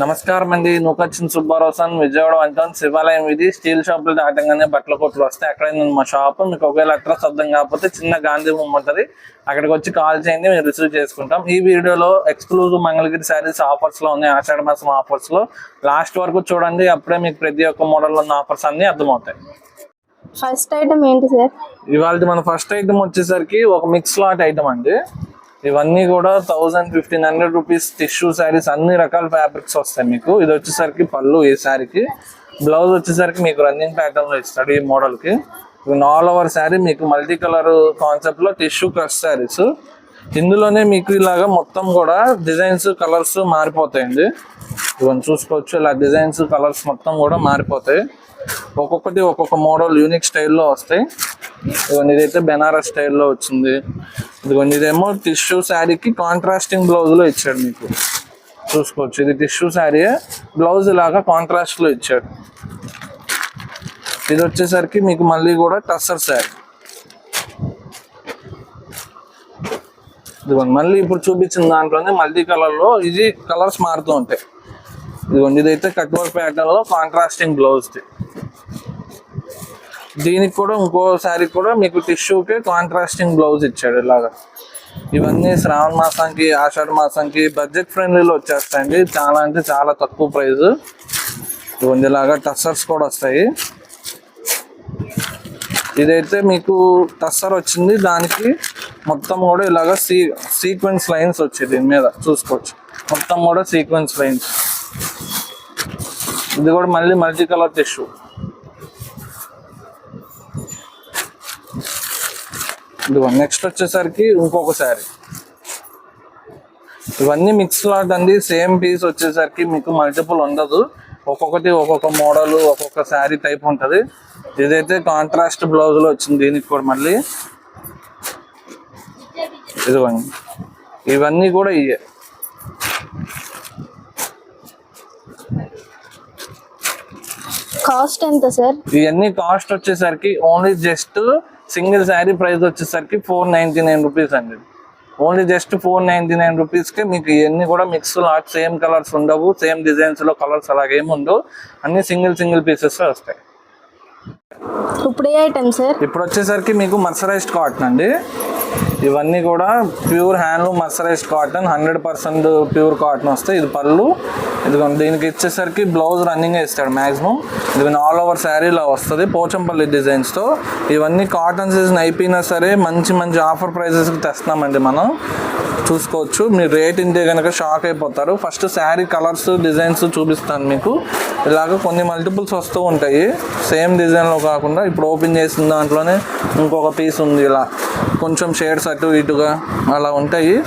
నమస్కారం అండి. నూకచ్చిన సుబ్బారావు సన్ విజయవాడ వంతం శివాలయం ఇది. స్టీల్ షాపులు దాటంగానే బట్టల కొట్లు వస్తాయి. అక్కడే ఉంది మా షాప్ మీకు ఒకవేళ అడ్రస్ అర్థం కాకపోతే చిన్న గాంధీ బొమ్మ ఉంటుంది. అక్కడికి వచ్చి కాల్ చేయండి మేము రిసీవ్ చేసుకుంటాం. ఈ వీడియోలో ఎక్స్క్లూజివ్ మంగళగిరి శారీస్ ఆఫర్స్లో ఉన్నాయి. ఆషాఢ మాసం ఆఫర్స్లో. లాస్ట్ వరకు చూడండి. అప్పుడే మీకు ప్రతి ఒక్క మోడల్ ఉన్న ఆఫర్స్ అన్ని అర్థమవుతాయి. ఫస్ట్ ఐటమ్ ఏంటి సార్? ఇవాళ మన ఫస్ట్ ఐటమ్ వచ్చేసరికి ఒక మిక్స్ లాట్ ఐటమ్ అండి. ఇవన్నీ కూడా thousand fifteen hundred rupees tissue saris అన్ని రకాల ఫ్యాబ్రిక్స్ వస్తాయి మీకు. ఇది వచ్చేసరికి పళ్ళు ఈ శారీకి బ్లౌజ్ వచ్చేసరికి మీకు రన్నింగ్ ప్యాటర్న్లో ఇస్తాడు ఈ మోడల్కి ఆల్ ఓవర్ శారీ మీకు మల్టీ కలర్ కాన్సెప్ట్లో టిష్యూ కట్ శారీస్ ఇందులోనే మీకు ఇలాగా మొత్తం కూడా డిజైన్స్ కలర్స్ మారిపోతాయండి. ఇవన్నీ చూసుకోవచ్చు ఇలా డిజైన్స్ కలర్స్ మొత్తం కూడా మారిపోతాయి. ఒక్కొక్కటి ఒక్కొక్క మోడల్ యూనిక్ స్టైల్లో వస్తాయి. ఇవన్నీ ఇదైతే బెనారస్ స్టైల్లో వచ్చింది. ఇదిగోండి ఇదేమో టిష్యూ శారీకి కాంట్రాస్టింగ్ బ్లౌజ్లో ఇచ్చాడు మీకు. చూసుకోవచ్చు. ఇది టిష్యూ శారీ బ్లౌజ్ ఇలాగా కాంట్రాస్ట్లో ఇచ్చాడు. ఇది వచ్చేసరికి మీకు మళ్ళీ కూడా టస్సర్ శారీ ఇదిగోండి మళ్ళీ ఇప్పుడు చూపించిన దాంట్లోనే మల్టీ కలర్లో ఇది కలర్స్ మారుతూ ఉంటాయి. ఇదిగోండి ఇదైతే కట్ ప్యాటర్న్లో కాంట్రాస్టింగ్ బ్లౌజ్ది దీనికి కూడా ఇంకో శారీ కూడా మీకు టిష్యూకి కాంట్రాస్టింగ్ బ్లౌజ్ ఇచ్చాడు ఇలాగా. ఇవన్నీ శ్రావణ మాసానికి ఆషాఢ మాసానికి బడ్జెట్ ఫ్రెండ్లీలో వచ్చేస్తాయండి. చాలా అంటే చాలా తక్కువ ప్రైస్ ఇవన్నీ ఇలాగా టస్సర్స్ కూడా వస్తాయి. ఇదైతే మీకు టస్సర్ వచ్చింది. దానికి మొత్తం కూడా ఇలాగా సీ సీక్వెన్స్ లైన్స్ వచ్చాయి దీని మీద. చూసుకోవచ్చు. మొత్తం కూడా సీక్వెన్స్ లైన్స్. ఇది కూడా మళ్ళీ మల్టీ కలర్ టిష్యూ. ఇదిగో నెక్స్ట్ వచ్చేసరికి ఇంకొక శారీ ఇవన్నీ మిక్స్ లాట్ అండి సేమ్ పీస్ వచ్చేసరికి మీకు మల్టిపుల్ ఉండదు. ఒక్కొక్కటి ఒక్కొక్క మోడల్ ఒక్కొక్క శారీ టైప్ ఉంటుంది. ఇదైతే కాంట్రాస్ట్ బ్లౌజ్లో వచ్చింది దీనికి కూడా మళ్ళీ. ఇదిగోండి. ఇవన్నీ కూడా ఇయే కాస్ట్ ఎంత సార్ ఇవన్నీ కాస్ట్ వచ్చేసరికి only just single sari price వచ్చేసరికి ఫోర్ నైన్టీ నైన్ రూపీస్ అండి. Only just four ninety nine రూపీస్కి మీకు ఇవన్నీ కూడా మిక్స్ లాట్ సేమ్ కలర్స్ ఉండవు సేమ్ డిజైన్స్లో కలర్స్ అలాగేమి ఉండవు. అన్ని సింగిల్ సింగిల్ పీసెస్ వస్తాయి. ఇప్పుడు ఏ ఐటమ్ సార్? ఇప్పుడు వచ్చేసరికి మీకు మర్సరైజ్డ్ కాటన్ అండి. ఇవన్నీ కూడా pure handloom mercerised cotton hundred percent pure cotton వస్తాయి. ఇది పళ్ళు. ఇది దీనికి ఇచ్చేసరికి బ్లౌజ్ రన్నింగ్ ఇస్తాడు మ్యాక్సిమం ఇది ఆల్ ఓవర్ శారీలో వస్తుంది. పోచంపల్లి డిజైన్స్తో. ఇవన్నీ కాటన్ సీజన్ అయిపోయినా సరే మంచి మంచి ఆఫర్ ప్రైజెస్కి తెస్తున్నామండి మనం. చూసుకోవచ్చు. మీరు రేట్ ఇంటే కనుక షాక్ అయిపోతారు. ఫస్ట్ శారీ కలర్స్ డిజైన్స్ చూపిస్తాను మీకు. ఇలాగ కొన్ని మల్టిపుల్స్ వస్తూ ఉంటాయి. సేమ్ డిజైన్లో కాకుండా ఇప్పుడు ఓపెన్ చేసిన దాంట్లోనే ఇంకొక పీస్ ఉంది ఇలా. కొంచెం షేడ్స్ అటు ఇటుగా అలా ఉంటాయి.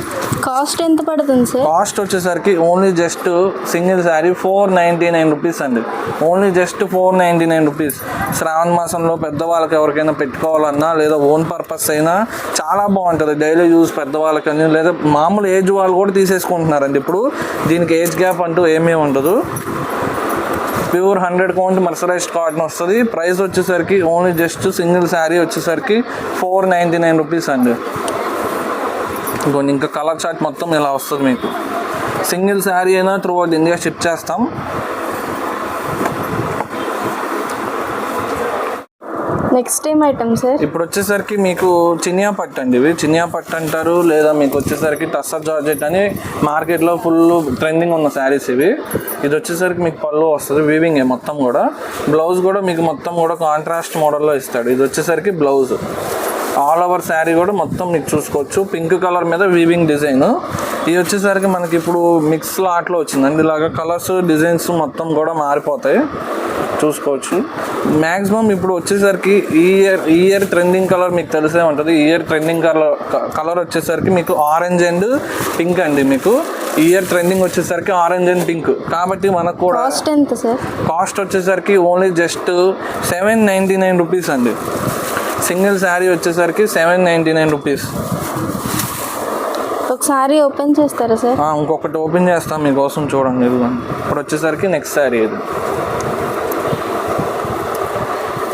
కాస్ట్ ఎంత పడుతుంది సార్? కాస్ట్ వచ్చేసరికి only just single sari four ninety nine rupees అండి. Only just four ninety nine rupees. Shravana మాసంలో పెద్దవాళ్ళకి ఎవరికైనా పెట్టుకోవాలన్నా లేదా ఓన్ పర్పస్ అయినా చాలా బాగుంటుంది. డైలీ యూజ్ పెద్దవాళ్ళకని లేదా మామూలు ఏజ్ వాళ్ళు కూడా తీసేసుకుంటున్నారండి ఇప్పుడు. దీనికి ఏజ్ గ్యాప్ అంటూ ఏమీ ఉండదు. Pure hundred count mercerised cotton వస్తుంది. ప్రైస్ వచ్చేసరికి ఓన్లీ జస్ట్ సింగిల్ శారీ వచ్చేసరికి ఫోర్ నైంటీ నైన్ రూపీస్ అండి. ఇంకొన్ని ఇంకా కలర్ చార్ట్ మొత్తం ఇలా వస్తుంది మీకు. సింగిల్ శారీ అయినా త్రూ అవుట్ ఇండియా షిప్ చేస్తాం. నెక్స్ట్ ఏం ఐటమ్ సార్ ఇప్పుడు వచ్చేసరికి మీకు చినియా పట్టు అండి ఇవి. చినియా పట్టు అంటారు లేదా మీకు వచ్చేసరికి టస్సర్ జార్జెట్ అని మార్కెట్లో ఫుల్ ట్రెండింగ్ ఉన్న శారీస్ ఇవి. ఇది వచ్చేసరికి మీకు పళ్ళు వస్తుంది వీవింగ్ మొత్తం కూడా. బ్లౌజ్ కూడా మీకు మొత్తం కూడా కాంట్రాస్ట్ మోడల్లో ఇస్తాడు. ఇది వచ్చేసరికి బ్లౌజ్ ఆల్ ఓవర్ శారీ కూడా మొత్తం మీకు చూసుకోవచ్చు. పింక్ కలర్ మీద వీవింగ్ డిజైన్ ఇది వచ్చేసరికి మనకి ఇప్పుడు మిక్స్ లాట్లో వచ్చిందండి. ఇలాగ కలర్స్ డిజైన్స్ మొత్తం కూడా మారిపోతాయి. చూసుకోవచ్చు. మ్యాక్సిమం ఇప్పుడు వచ్చేసరికి ఈ ఇయర్ ఈ ఇయర్ ట్రెండింగ్ కలర్ మీకు తెలిసే ఉంటుంది. ఈ ఇయర్ ట్రెండింగ్ కలర్ కలర్ వచ్చేసరికి మీకు ఆరెంజ్ అండ్ పింక్ అండి మీకు. ఈ ఇయర్ ట్రెండింగ్ వచ్చేసరికి ఆరెంజ్ అండ్ పింక్ కాబట్టి మనకు కూడా కాస్ట్ ఎంత సార్ కాస్ట్ వచ్చేసరికి only just seven ninety nine rupees అండి. సింగిల్ శారీ వచ్చేసరికి సెవెన్ నైంటీ నైన్ రూపీస్. ఒకసారి ఓపెన్ చేస్తారా సార్? ఇంకొకటి ఓపెన్ చేస్తాం మీకోసం చూడండి ఇదిగోండి ఇప్పుడు వచ్చేసరికి నెక్స్ట్ శారీ ఇది.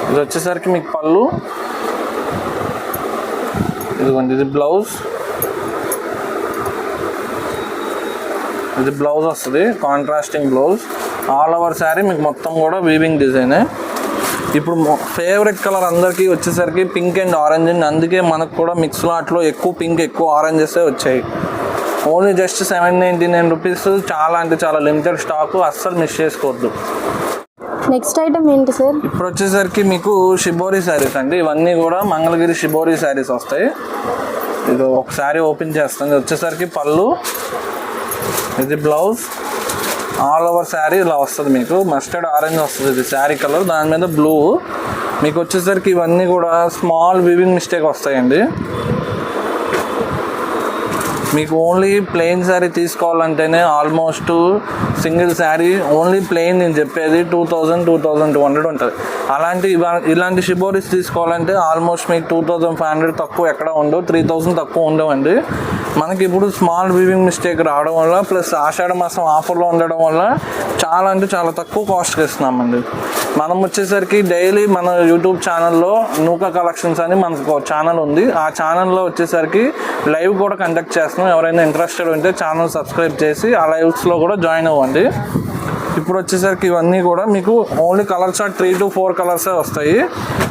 ఇది వచ్చేసరికి మీకు పళ్ళు. ఇదిగోండి ఇది బ్లౌజ్. ఇది బ్లౌజ్ వస్తుంది contrasting blouse. All over sari మీకు మొత్తం కూడా వీవింగ్ డిజైనే ఇప్పుడు ఫేవరెట్ కలర్ అందరికీ వచ్చేసరికి పింక్ అండ్ ఆరెంజ్ అండ్. అందుకే మనకు కూడా మిక్స్ లాట్లో ఎక్కువ పింక్ ఎక్కువ ఆరెంజెస్ వచ్చాయి. Only just seven ninety nine rupees చాలా అంటే చాలా లిమిటెడ్ స్టాక్ అస్సలు మిస్ చేసుకోవద్దు. నెక్స్ట్ ఐటమ్ ఏంటి సార్ ఇప్పుడు వచ్చేసరికి మీకు షిబోరి శారీస్ అండి. ఇవన్నీ కూడా మంగళగిరి షిబోరి శారీస్ వస్తాయి. ఇది ఒక శారీ ఓపెన్ చేస్తాను. వచ్చేసరికి పళ్ళు. ఇది బ్లౌజ్ ఆల్ ఓవర్ శారీ ఇలా వస్తుంది మీకు. మస్టర్డ్ ఆరెంజ్ వస్తుంది ఇది శారీ కలర్. దాని మీద బ్లూ. మీకు వచ్చేసరికి ఇవన్నీ కూడా స్మాల్ వివింగ్ మిస్టేక్ వస్తాయండి. మీకు only plain sari తీసుకోవాలంటేనే almost single sari only plain నేను చెప్పేది two thousand two thousand two hundred ఉంటుంది. అలాంటి ఇలాంటి షిబోరీస్ తీసుకోవాలంటే ఆల్మోస్ట్ మీకు టూ థౌజండ్ ఫైవ్ హండ్రెడ్ తక్కువ ఎక్కడ ఉండవు త్రీ థౌజండ్ తక్కువ ఉండవండి. మనకి ఇప్పుడు స్మాల్ వీవింగ్ మిస్టేక్ రావడం వల్ల ప్లస్ ఆషాఢ మాసం ఆఫర్లో ఉండడం వల్ల చాలా అంటే చాలా తక్కువ కాస్ట్కి ఇస్తున్నామండి. మనం వచ్చేసరికి డైలీ మన యూట్యూబ్ ఛానల్లో నూకా కలెక్షన్స్ అని మనకు ఒక ఛానల్ ఉంది. ఆ ఛానల్లో వచ్చేసరికి లైవ్ కూడా కండక్ట్ చేస్తున్నాం. ఎవరైనా ఇంట్రెస్టెడ్ ఉంటే ఛానల్ సబ్స్క్రైబ్ చేసి ఆ లైవ్స్లో కూడా జాయిన్ అవ్వండి. ఇప్పుడు వచ్చేసరికి ఇవన్నీ కూడా మీకు only colour chart three to four కలర్సే వస్తాయి.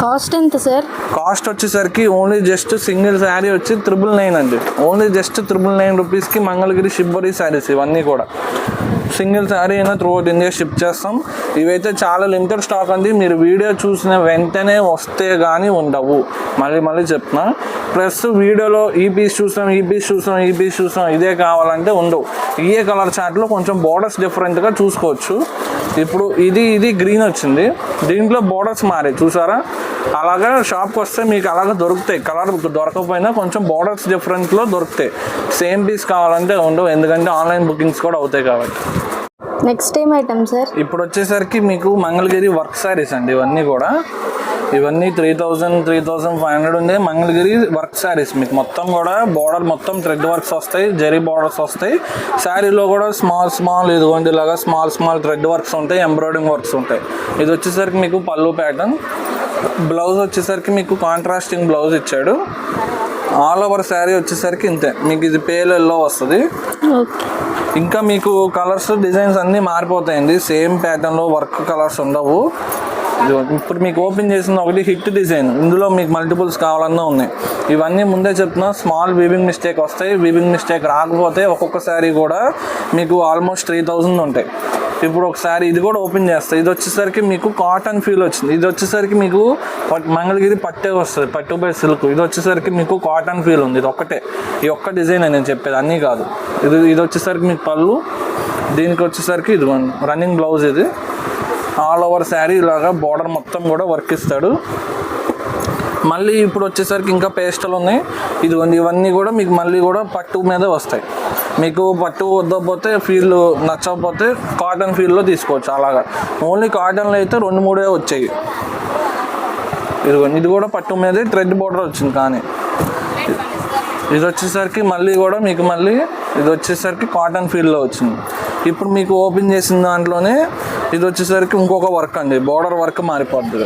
కాస్ట్ ఎంత సార్ కాస్ట్ వచ్చేసరికి ఓన్లీ జస్ట్ సింగిల్ శారీ వచ్చి త్రిబుల్ నైన్ అండి. ఓన్లీ జస్ట్ త్రిబుల్ నైన్ రూపీస్కి మంగళగిరి షిబ్బరి శారీస్ ఇవన్నీ కూడా. సింగిల్ శారీ అయినా త్రూ అవుట్ ఇండియా షిప్ చేస్తాం. ఇవైతే చాలా లిమిటెడ్ స్టాక్ అండి. మీరు వీడియో చూసిన వెంటనే వస్తే కానీ ఉండవు. మళ్ళీ మళ్ళీ చెప్తున్నా. ప్లస్ వీడియోలో ఈ పీస్ చూసాం ఈ పీస్ చూసాం ఈ పీస్ చూసాం ఇదే కావాలంటే ఉండవు. ఇయే కలర్ చార్ట్లో కొంచెం బోర్డర్స్ డిఫరెంట్గా చూసుకోవచ్చు. ఇప్పుడు ఇది ఇది గ్రీన్ వచ్చింది. దీంట్లో బోర్డర్స్ మారే చూసారా? అలాగా షాప్కి వస్తే మీకు అలాగా దొరుకుతాయి. కలర్ దొరకకపోయినా కొంచెం బోర్డర్స్ డిఫరెంట్లో దొరుకుతాయి. సేమ్ పీస్ కావాలంటే ఉండవు. ఎందుకంటే ఆన్లైన్ బుకింగ్స్ కూడా అవుతాయి కాబట్టి. నెక్స్ట్ ఏం ఐటమ్ సార్ ఇప్పుడు వచ్చేసరికి మీకు మంగళగిరి వర్క్ శారీస్ అండి ఇవన్నీ కూడా. ఇవన్నీ three thousand three thousand five hundred ఉంది మంగళగిరి వర్క్ శారీస్ మీకు. మొత్తం కూడా బోర్డర్ మొత్తం థ్రెడ్ వర్క్స్ వస్తాయి. జరీ బోర్డర్స్ వస్తాయి. శారీలో కూడా స్మాల్ స్మాల్ ఇదిగోండి ఇలాగా స్మాల్ స్మాల్ థ్రెడ్ వర్క్స్ ఉంటాయి. ఎంబ్రాయిడింగ్ వర్క్స్ ఉంటాయి. ఇది వచ్చేసరికి మీకు పళ్ళు ప్యాటర్న్ బ్లౌజ్ వచ్చేసరికి మీకు కాంట్రాస్టింగ్ బ్లౌజ్ ఇచ్చాడు. ఆల్ ఓవర్ శారీ వచ్చేసరికి ఇంతే. మీకు ఇది పేల్ ఎల్లో వస్తుంది. ఇంకా మీకు కలర్స్ డిజైన్స్ అన్నీ మారిపోతాయండి. సేమ్ ప్యాటర్న్లో వర్క్ కలర్స్ ఉండవు. ఇప్పుడు మీకు ఓపెన్ చేసిన ఒకటి హిట్ డిజైన్. ఇందులో మీకు మల్టిపుల్స్ కావాలన్నా ఉన్నాయి. ఇవన్నీ ముందే చెప్తున్నా స్మాల్ వీవింగ్ మిస్టేక్ వస్తాయి. వీవింగ్ మిస్టేక్ రాకపోతే ఒక్కొక్క శారీ కూడా మీకు ఆల్మోస్ట్ త్రీ థౌజండ్ ఉంటాయి. ఇప్పుడు ఒకసారి ఇది కూడా ఓపెన్ చేస్తాయి ఇది వచ్చేసరికి మీకు కాటన్ ఫీల్ వచ్చింది. ఇది వచ్చేసరికి మీకు పట్- మంగళగిరి పట్టే వస్తుంది. పట్టు బై సిల్క్ ఇది వచ్చేసరికి మీకు కాటన్ ఫీల్ ఉంది. ఇది ఒక్కటే. ఈ ఒక్క డిజైన్ నేను చెప్పేది. అన్నీ కాదు. ఇది ఇది వచ్చేసరికి మీకు పళ్ళు. దీనికి వచ్చేసరికి ఇది రన్నింగ్ బ్లౌజ్ ఇది. ఆల్ ఓవర్ శారీ ఇలాగా బార్డర్ మొత్తం కూడా వర్క్ ఇస్తాడు. మళ్ళీ ఇప్పుడు వచ్చేసరికి ఇంకా పేస్టల్ ఉన్నాయి. ఇదిగోండి ఇవన్నీ కూడా మీకు మళ్ళీ కూడా పట్టు మీదే వస్తాయి. మీకు పట్టు వద్దకపోతే ఫీల్ నచ్చకపోతే కాటన్ ఫీల్లో తీసుకోవచ్చు అలాగా. ఓన్లీ కాటన్లో అయితే రెండు మూడే వచ్చాయి. ఇదిగోండి ఇది కూడా పట్టు మీదే థ్రెడ్ బోర్డర్ వచ్చింది కానీ. ఇది వచ్చేసరికి మళ్ళీ కూడా మీకు మళ్ళీ ఇది వచ్చేసరికి కాటన్ ఫీల్డ్లో వచ్చింది. ఇప్పుడు మీకు ఓపెన్ చేసిన దాంట్లోనే ఇది వచ్చేసరికి ఇంకొక వర్క్ అండి. బోర్డర్ వర్క్ మారిపోద్ది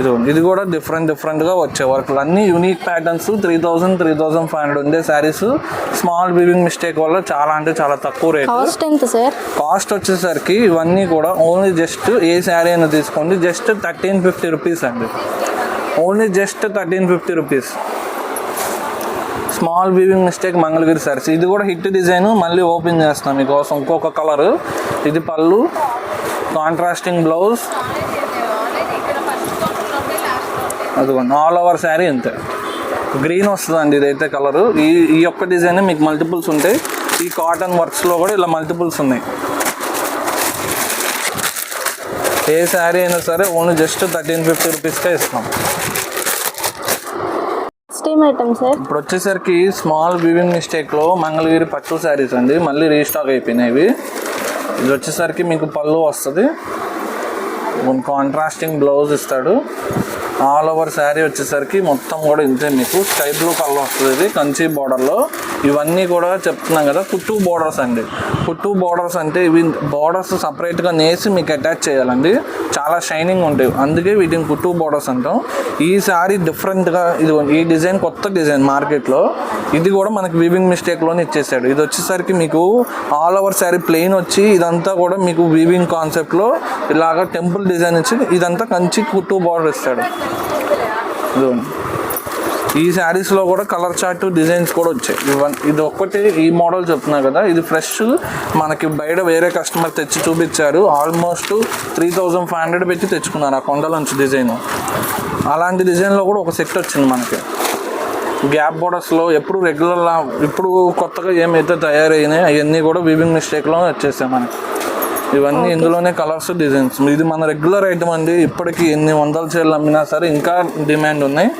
ఇది ఇది కూడా డిఫరెంట్ డిఫరెంట్గా వచ్చే వర్క్లు. అన్నీ unique patterns three thousand three thousand five hundred ఉండే శారీస్ స్మాల్ వీవింగ్ మిస్టేక్ వల్ల చాలా అంటే చాలా తక్కువ రేట్ కాస్ట్ ఎంత సార్ కాస్ట్ వచ్చేసరికి ఇవన్నీ కూడా ఓన్లీ జస్ట్ ఏ శారీ అయినా తీసుకోండి. జస్ట్ థర్టీన్ ఫిఫ్టీ రూపీస్ అండి. Only just thirteen fifty rupees small weaving mistake Mangalagiri saris. ఇది కూడా హిట్ డిజైన్ మళ్ళీ ఓపెన్ చేస్తాం మీకోసం. ఇంకొక కలర్. ఇది పళ్ళు. Contrasting blouse. అదిగోండి ఆల్ ఓవర్ శారీ అంతే. గ్రీన్ వస్తుందండి ఇదైతే కలరు. ఈ ఈ యొక్క డిజైన్ మీకు మల్టిపుల్స్ ఉంటాయి. ఈ కాటన్ వర్క్స్లో కూడా ఇలా మల్టిపుల్స్ ఉన్నాయి. ఏ శారీ అయినా సరే ఓన్లీ జస్ట్ థర్టీన్ ఫిఫ్టీ రూపీస్కే ఇస్తాం. ఏం ఐటమ్ సార్ ఇప్పుడు వచ్చేసరికి స్మాల్ వివింగ్ మిస్టేక్లో మంగళగిరి పట్టు శారీస్ అండి. మళ్ళీ రీస్టాక్ అయిపోయినాయి ఇవి. ఇది వచ్చేసరికి మీకు పళ్ళు వస్తుంది. కాంట్రాస్టింగ్ బ్లౌజ్ ఇస్తాడు. ఆల్ ఓవర్ శారీ వచ్చేసరికి మొత్తం కూడా ఇంతే మీకు. స్కై బ్లూ కలర్ వస్తుంది ఇది కంచి బార్డర్లో ఇవన్నీ కూడా చెప్తున్నాం కదా కుట్టు బార్డర్స్ అండి. కుట్టు బోర్డర్స్ అంటే ఇవి బార్డర్స్ సపరేట్గా నేసి మీకు అటాచ్ చేయాలండి. చాలా షైనింగ్ ఉంటాయి. అందుకే వీటిని కుట్టు బోర్డర్స్ అంటాం. ఈ శారీ డిఫరెంట్గా ఇది ఈ డిజైన్ కొత్త డిజైన్ మార్కెట్లో ఇది కూడా మనకి వీవింగ్ మిస్టేక్లోనే ఇచ్చేసాడు. ఇది వచ్చేసరికి మీకు ఆల్ ఓవర్ శారీ ప్లెయిన్ వచ్చి ఇదంతా కూడా మీకు వీవింగ్ కాన్సెప్ట్లో ఇలాగా టెంపుల్ డిజైన్ ఇచ్చి ఇదంతా కంచి కుట్టు బార్డర్ ఇస్తాడు. ఈ శారీస్లో కూడా కలర్ చార్ట్ డిజైన్స్ కూడా వచ్చాయి. ఇవన్ ఇది ఒక్కటి ఈ మోడల్ చెప్తున్నా కదా ఇది ఫ్రెష్. మనకి బయట వేరే కస్టమర్ తెచ్చి చూపించారు. Almost three thousand five hundred పెట్టి తెచ్చుకున్నారు ఆ కొండలోంచి డిజైన్. అలాంటి డిజైన్లో కూడా ఒక సెట్ వచ్చింది మనకి. గ్యాప్ బోర్డర్స్లో ఎప్పుడు రెగ్యులర్ ఇప్పుడు కొత్తగా ఏమైతే తయారైనాయి అవన్నీ కూడా వీవింగ్ మిస్టేక్లో వచ్చేసాయి మనకి. ఇవన్నీ ఇందులోనే కలర్స్ డిజైన్స్ ఇది మన రెగ్యులర్ ఐటమ్ అండి. ఇప్పటికి ఎన్ని వందల చీరలు అమ్మినా సరే ఇంకా డిమాండ్ ఉన్నాయి.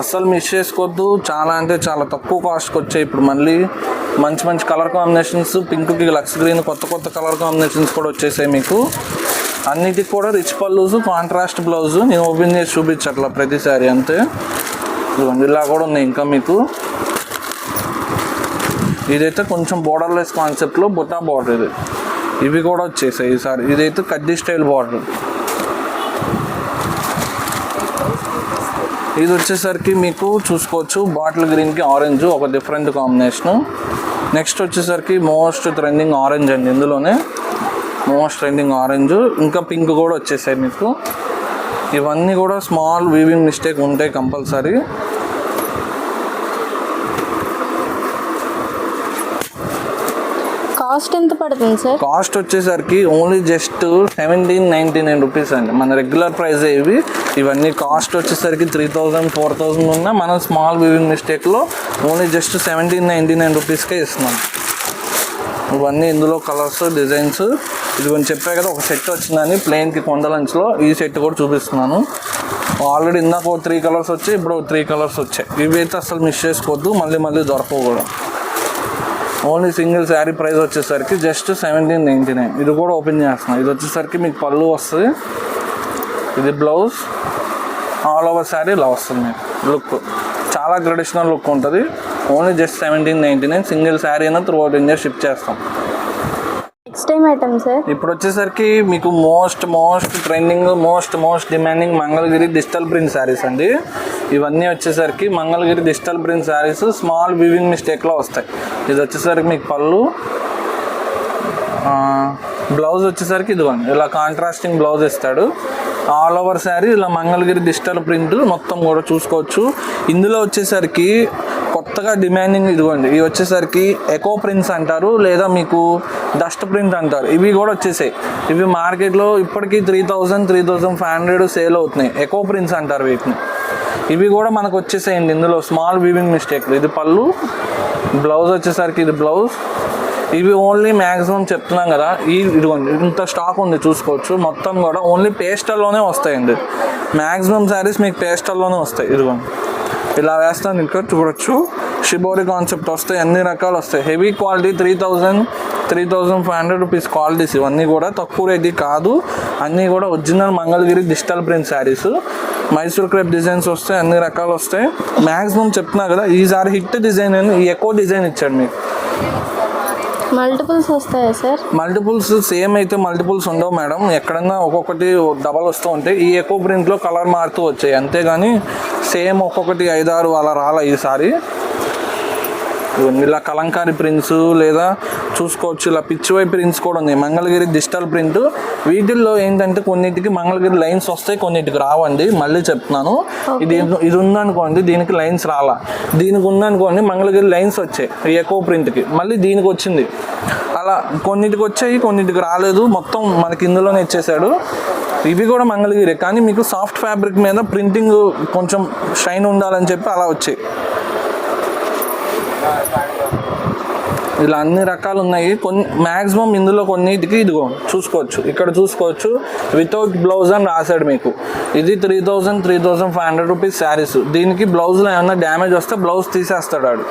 అస్సలు మిస్ చేసుకోవద్దు. చాలా అంటే చాలా తక్కువ కాస్ట్కి వచ్చాయి. ఇప్పుడు మళ్ళీ మంచి మంచి కలర్ కాంబినేషన్స్ పింక్కి లక్స్ గ్రీన్ కొత్త కొత్త కలర్ కాంబినేషన్స్ కూడా వచ్చేసాయి మీకు. అన్నిటికి కూడా రిచ్ పల్లూస్ కాంట్రాస్ట్ బ్లౌజ్ నేను ఓపెన్ చేసి చూపించట్లా ప్రతిసారి అంతే. ఇదిగోండి ఇలా కూడా ఉన్నాయి ఇంకా మీకు. ఇదైతే కొంచెం బోర్డర్లెస్ కాన్సెప్ట్లో బుట్టా బార్డర్ ఇది. ఇవి కూడా వచ్చేసాయి ఈసారి. ఇదైతే కడ్డీ స్టైల్ బార్డర్ ఇది వచ్చేసరికి మీకు చూసుకోవచ్చు. బాటిల్ గ్రీన్కి ఆరెంజ్ ఒక డిఫరెంట్ కాంబినేషన్ నెక్స్ట్ వచ్చేసరికి మోస్ట్ ట్రెండింగ్ ఆరెంజ్ అండి ఇందులోనే. మోస్ట్ ట్రెండింగ్ ఆరెంజ్ ఇంకా పింక్ కూడా వచ్చేసాయి మీకు. ఇవన్నీ కూడా స్మాల్ వీవింగ్ మిస్టేక్ ఉంటాయి కంపల్సరీ. కాస్ట్ ఎంత పడుతుంది సార్? కాస్ట్ వచ్చేసరికి only just seventeen ninety nine rupees అండి. మన రెగ్యులర్ ప్రైస్ ఇవి? ఇవన్నీ కాస్ట్ వచ్చేసరికి త్రీ థౌజండ్ ఫోర్ థౌజండ్ ఉన్నా మనం small weaving మిస్టేక్లో only just seventeen ninety nine రూపీస్కే ఇస్తున్నాం. ఇవన్నీ ఇందులో కలర్స్ డిజైన్స్. ఇది కొంచెం చెప్పా కదా ఒక సెట్ వచ్చిందని ప్లెయిన్కి కొండలంచ్లో ఈ సెట్ కూడా చూపిస్తున్నాను. ఆల్రెడీ ఇందాక ఒక త్రీ కలర్స్ వచ్చాయి ఇప్పుడు త్రీ కలర్స్ వచ్చాయి. ఇవి అయితే అసలు మిస్ చేసుకోవద్దు మళ్ళీ మళ్ళీ దొరకవు కూడా. ఓన్లీ సింగిల్ శారీ ప్రైస్ వచ్చేసరికి జస్ట్ సెవెంటీన్ నైంటీ నైన్ ఇది కూడా ఓపెన్ చేస్తున్నాం. ఇది వచ్చేసరికి మీకు పళ్ళు వస్తుంది. ఇది బ్లౌజ్. ఆల్ ఓవర్ శారీ ఇలా వస్తుంది లుక్ చాలా ట్రెడిషనల్ లుక్ ఉంటుంది. Only just seventeen ninety nine single sari అయినా త్రూ అవుట్ ఇండియా షిప్ చేస్తాం. ఫస్ట్ టైం ఐటమ్ సార్ ఇప్పుడు వచ్చేసరికి మీకు most most trending most most demanding Mangalagiri digital print saris అండి. ఇవన్నీ వచ్చేసరికి Mangalagiri digital print saris small weaving మిస్టేక్లో వస్తాయి. ఇది వచ్చేసరికి మీకు పళ్ళు బ్లౌజ్ వచ్చేసరికి ఇదిగోండి ఇలా కాంట్రాస్టింగ్ బ్లౌజ్ ఇస్తాడు. ఆల్ ఓవర్ శారీ ఇలా మంగళగిరి డిజిటల్ ప్రింట్ మొత్తం కూడా చూసుకోవచ్చు. ఇందులో వచ్చేసరికి కొత్తగా డిమాండింగ్ ఇదిగోండి ఇవి వచ్చేసరికి ఎకో ప్రింట్స్ అంటారు లేదా మీకు డస్ట్ ప్రింట్ అంటారు. ఇవి కూడా వచ్చేసాయి. ఇవి మార్కెట్లో ఇప్పటికీ three thousand three thousand five hundred sale అవుతున్నాయి. ఎకో ప్రింట్స్ అంటారు వీటిని. ఇవి కూడా మనకు వచ్చేసాయండి ఇందులో స్మాల్ వీవింగ్ మిస్టేక్లు ఇది పళ్ళు బ్లౌజ్ వచ్చేసరికి ఇది బ్లౌజ్ ఇవి ఓన్లీ మ్యాక్సిమం చెప్తున్నాం కదా. ఈ ఇదిగోండి ఇంత స్టాక్ ఉంది చూసుకోవచ్చు. మొత్తం కూడా ఓన్లీ పేస్టల్లోనే వస్తాయండి. మ్యాక్సిమం శారీస్ మీకు పేస్టల్లోనే వస్తాయి. ఇదిగోండి. ఇలా వేస్తాను ఇక్కడ చూడొచ్చు. షిబోరి కాన్సెప్ట్ వస్తాయి అన్ని రకాలు వస్తాయి. Heavy quality three thousand three thousand five hundred rupees qualities ఇవన్నీ కూడా తక్కువ రేట్ కాదు. అన్నీ కూడా original Mangalagiri digital print saris Mysore crepe designs వస్తాయి అన్ని రకాలు వస్తాయి. మ్యాక్సిమం చెప్తున్నా కదా ఈసారి హిట్ డిజైన్ ఈ ఎక్కువ డిజైన్ ఇచ్చాడు మీకు. మల్టిపుల్స్ వస్తాయా సార్ మల్టిపుల్స్ సేమ్ అయితే మల్టిపుల్స్ ఉండవు మేడం ఎక్కడన్నా ఒక్కొక్కటి డబల్ వస్తూ ఉంటాయి. ఈ ఎక్కువ ప్రింట్లో కలర్ మారుతూ వచ్చాయి. అంతేగాని సేమ్ ఒక్కొక్కటి ఐదారు అలా రాలే ఈసారి. ఇలా కలంకారీ ప్రింట్స్ లేదా చూసుకోవచ్చు. ఇలా పిచ్చివై ప్రింట్స్ కూడా ఉన్నాయి. మంగళగిరి డిజిటల్ ప్రింట్ వీటిల్లో ఏంటంటే కొన్నిటికి మంగళగిరి లైన్స్ వస్తాయి కొన్నిటికి రావండి. మళ్ళీ చెప్తున్నాను. ఇది ఇది ఉందనుకోండి దీనికి లైన్స్ రాలా. దీనికి ఉందనుకోండి మంగళగిరి లైన్స్ వచ్చాయి ఎక్కువ ప్రింట్కి మళ్ళీ దీనికి వచ్చింది. అలా కొన్నిటికి వచ్చాయి కొన్నిటికి రాలేదు. మొత్తం మనకి ఇందులోనే ఇచ్చేసాడు ఇవి కూడా మంగళగిరి. కానీ మీకు సాఫ్ట్ ఫ్యాబ్రిక్ మీద ప్రింటింగ్ కొంచెం షైన్ ఉండాలని చెప్పి అలా వచ్చాయి. ఇలా అన్ని రకాలు ఉన్నాయి. కొన్ని మ్యాక్సిమం ఇందులో కొన్నిటికి ఇదిగో చూసుకోవచ్చు. ఇక్కడ చూసుకోవచ్చు వితౌట్ బ్లౌజ్ అని రాశాడు మీకు. ఇది three thousand three thousand five hundred rupees saris దీనికి బ్లౌజ్లో ఏమైనా డ్యామేజ్ వస్తే బ్లౌజ్ తీసేస్తాడు ఆడు.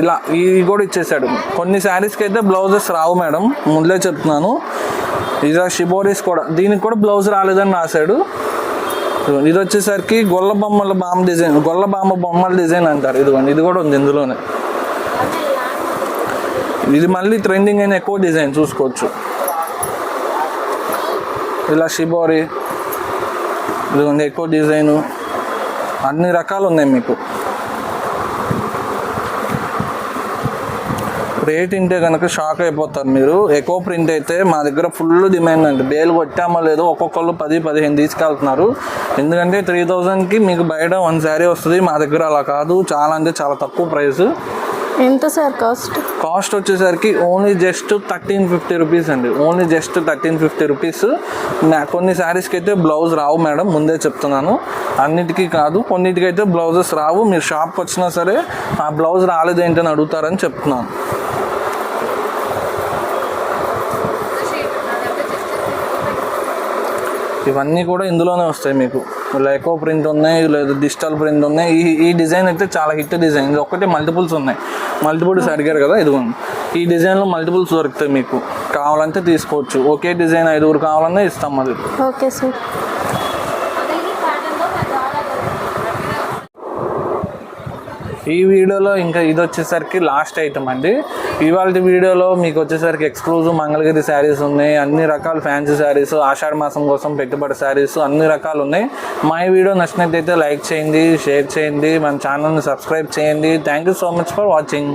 ఇలా ఇవి కూడా ఇచ్చేసాడు కొన్ని శారీస్కి అయితే బ్లౌజెస్ రావు మేడం. ముందే చెప్తున్నాను. ఇదా షిబోరీస్ కూడా. దీనికి కూడా బ్లౌజ్ రాలేదని రాశాడు. ఇది వచ్చేసరికి గొల్ల బొమ్మల బామ్మ డిజైన్ గొల్ల బామ్మ బొమ్మల డిజైన్ అంటారు. ఇదిగోండి ఇది కూడా ఉంది ఇందులోనే. ఇది మళ్ళీ ట్రెండింగ్ అయిన ఎక్కువ డిజైన్ చూసుకోవచ్చు. ఇలా షిబోరి ఇదిగోండి ఎక్కువ డిజైను అన్ని రకాలు ఉన్నాయి మీకు. రేట్ ఇంటే కనుక షాక్ అయిపోతారు మీరు. ఎక్కువ ప్రింట్ అయితే మా దగ్గర ఫుల్ డిమాండ్ అండి. బేలు కొట్టామో లేదో ఒక్కొక్కళ్ళు పది పదిహేను తీసుకెళ్తున్నారు. ఎందుకంటే త్రీ థౌజండ్కి మీకు బయట వన్ శారీ వస్తుంది. మా దగ్గర అలా కాదు. చాలా అంటే చాలా తక్కువ ప్రైస్ ఎంత సార్ కాస్ట్? కాస్ట్ వచ్చేసరికి only just thirteen fifty rupees అండి. Only just thirteen fifty rupees. కొన్ని శారీస్కి అయితే బ్లౌజ్ రావు మేడం ముందే చెప్తున్నాను. అన్నిటికీ కాదు కొన్నిటికి అయితే బ్లౌజెస్ రావు. మీరు షాప్కి వచ్చినా సరే ఆ బ్లౌజ్ రాలేదు ఏంటని అడుగుతారని చెప్తున్నాను. ఇవన్నీ కూడా ఇందులోనే వస్తాయి మీకు. లైకో ప్రింట్ ఉన్నాయి లేదా డిజిటల్ ప్రింట్ ఉన్నాయి. ఈ ఈ డిజైన్ అయితే చాలా హిట్ డిజైన్. ఇది ఒకటి మల్టిపుల్స్ ఉన్నాయి. మల్టిపుల్స్ అడిగారు కదా ఇదిగోండి ఈ డిజైన్లో మల్టిపుల్స్ దొరుకుతాయి మీకు. కావాలంటే తీసుకోవచ్చు. ఒకే డిజైన్ ఐదుగురు కావాలన్నా ఇస్తాం అది. Okay sir. ఈ వీడియోలో ఇంకా ఇది వచ్చేసరికి లాస్ట్ ఐటమ్ అండి. ఇవాళ వీడియోలో మీకు వచ్చేసరికి ఎక్స్క్లూజివ్ మంగళగిరి శారీస్ ఉన్నాయి. అన్ని రకాల ఫ్యాన్సీ శారీస్ ఆషాఢ మాసం కోసం పెట్టుబడి శారీస్ అన్ని రకాలు ఉన్నాయి. మా వీడియో నచ్చినట్టయితే లైక్ చేయండి షేర్ చేయండి. మన ఛానల్ని సబ్స్క్రైబ్ చేయండి. Thank you so much for watching